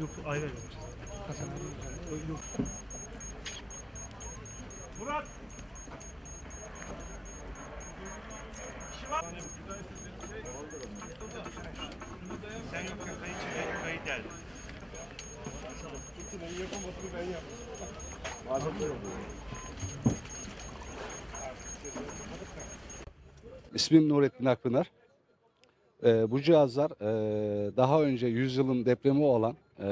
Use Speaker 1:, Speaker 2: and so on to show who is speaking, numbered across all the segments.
Speaker 1: Yok ayrı vereceğiz. Yok.
Speaker 2: Murat!
Speaker 3: İsmim Nurettin Akpınar. Ee, bu cihazlar e, daha önce yüzyılın depremi olan e,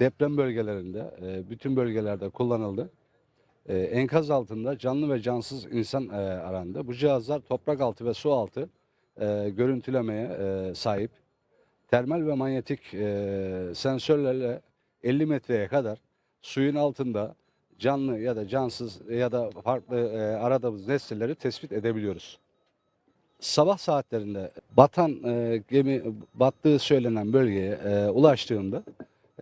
Speaker 3: deprem bölgelerinde, e, bütün bölgelerde kullanıldı. E, enkaz altında canlı ve cansız insan e, arandı. Bu cihazlar toprak altı ve su altı e, görüntülemeye e, sahip. Termal ve manyetik e, sensörlerle 50 metreye kadar suyun altında canlı ya da cansız ya da farklı e, aradığımız nesneleri tespit edebiliyoruz. Sabah saatlerinde batan e, gemi battığı söylenen bölgeye e, ulaştığında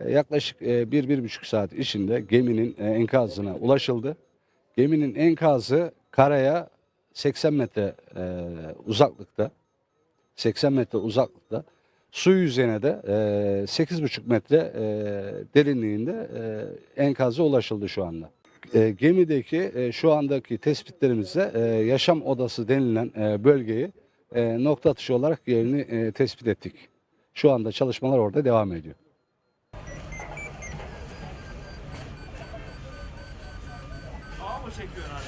Speaker 3: e, yaklaşık e, bir, bir buçuk saat içinde geminin e, enkazına ulaşıldı. Geminin enkazı karaya 80 metre e, uzaklıkta. 80 metre uzaklıkta. Su yüzeyine de e, 8,5 metre e, derinliğinde e, enkaza ulaşıldı şu anda. E, gemideki e, şu andaki tespitlerimizde e, yaşam odası denilen e, bölgeyi e, nokta atışı olarak yerini e, tespit ettik. Şu anda çalışmalar orada devam ediyor.
Speaker 2: Ağa mı çekiyorsun hani?